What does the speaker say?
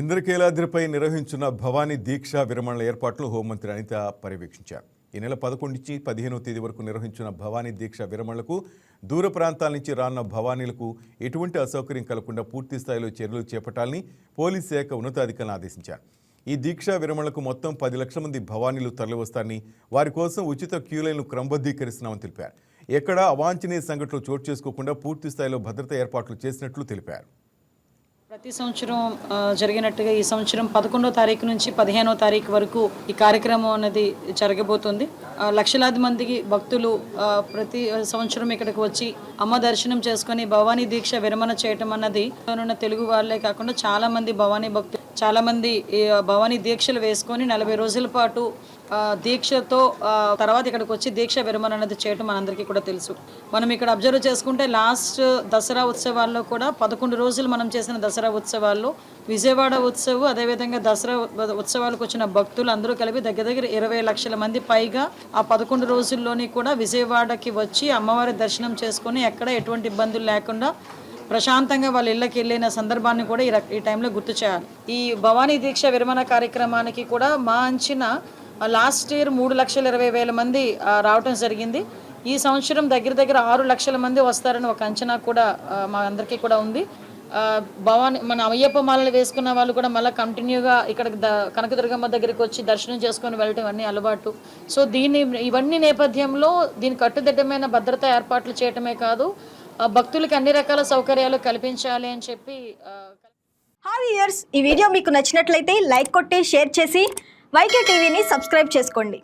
ఇంద్రకీలాద్రిపై నిర్వహించిన భవానీ దీక్ష విరమణల ఏర్పాట్లు హోంమంత్రి అనిత పర్యవేక్షించారు. ఈ నెల పదకొండు నుంచి పదిహేనవ తేదీ వరకు నిర్వహించిన భవానీ దీక్ష విరమణలకు దూర ప్రాంతాల నుంచి రానున్న భవానీలకు ఎటువంటి అసౌకర్యం కలగకుండా పూర్తి స్థాయిలో చర్యలు చేపట్టాలని పోలీస్ శాఖ ఉన్నతాధికారులను ఆదేశించారు. ఈ దీక్షా విరమణలకు మొత్తం పది లక్షల మంది భవానీలు తరలివస్తారని వారి కోసం ఉచిత క్యూలైన్లు క్రమబద్ధీకరిస్తున్నామని తెలిపారు. ఎక్కడా అవాంఛనీయ సంఘటనలు చోటు చేసుకోకుండా పూర్తి స్థాయిలో భద్రతా ఏర్పాట్లు చేసినట్లు తెలిపారు. ప్రతి సంవత్సరం జరిగినట్టుగా ఈ సంవత్సరం పదకొండో తారీఖు నుంచి పదిహేనో తారీఖు వరకు ఈ కార్యక్రమం అనేది జరగబోతుంది. లక్షలాది మందికి భక్తులు ప్రతి సంవత్సరం ఇక్కడికి వచ్చి అమ్మ దర్శనం చేసుకొని భవానీ దీక్ష విరమణ చేయటం అన్నది ఉన్న తెలుగు వాళ్ళే కాకుండా చాలా మంది భవానీ భక్తులు చాలామంది భవాని భవానీ దీక్షలు వేసుకొని నలభై రోజుల పాటు దీక్షతో తర్వాత ఇక్కడికి వచ్చి దీక్ష విరమణ అనేది చేయటం మనందరికీ కూడా తెలుసు. మనం ఇక్కడ అబ్జర్వ్ చేసుకుంటే లాస్ట్ దసరా ఉత్సవాల్లో కూడా పదకొండు రోజులు మనం చేసిన దసరా ఉత్సవాల్లో విజయవాడ ఉత్సవం అదేవిధంగా దసరా ఉత్సవాలకు వచ్చిన భక్తులు అందరూ కలిపి దగ్గర దగ్గర ఇరవై లక్షల మంది పైగా ఆ పదకొండు రోజుల్లోని కూడా విజయవాడకి వచ్చి అమ్మవారి దర్శనం చేసుకొని ఎక్కడ ఎటువంటి ఇబ్బందులు లేకుండా ప్రశాంతంగా వాళ్ళ ఇళ్ళకి వెళ్ళిన సందర్భాన్ని కూడా ఈ టైంలో గుర్తు చేయాలి. ఈ భవానీ దీక్ష విరమణ కార్యక్రమానికి కూడా మా అంచిన లాస్ట్ ఇయర్ మూడు లక్షల ఇరవై వేల మంది రావటం జరిగింది. ఈ సంవత్సరం దగ్గర దగ్గర ఆరు లక్షల మంది వస్తారని ఒక అంచనా కూడా మా అందరికీ కూడా ఉంది. భవాని మన అయ్యప్ప మాలలు వేసుకున్న వాళ్ళు కూడా మళ్ళీ కంటిన్యూగా ఇక్కడ ద కనకదుర్గమ్మ దగ్గరికి వచ్చి దర్శనం చేసుకొని వెళ్ళటం అన్నీ అలవాటు. సో దీన్ని ఇవన్నీ నేపథ్యంలో దీని కట్టుదిట్టమైన భద్రతా ఏర్పాట్లు చేయటమే కాదు భక్తులకి అన్ని రకాల సౌకర్యాలు కల్పించాలి అని చెప్పి ఆ, హాయ్ ఇయర్స్ ఈ వీడియో మీకు నచ్చినట్లయితే లైక్ కొట్టి షేర్ చేసి వైకే టీవీని సబ్స్క్రైబ్ చేసుకోండి.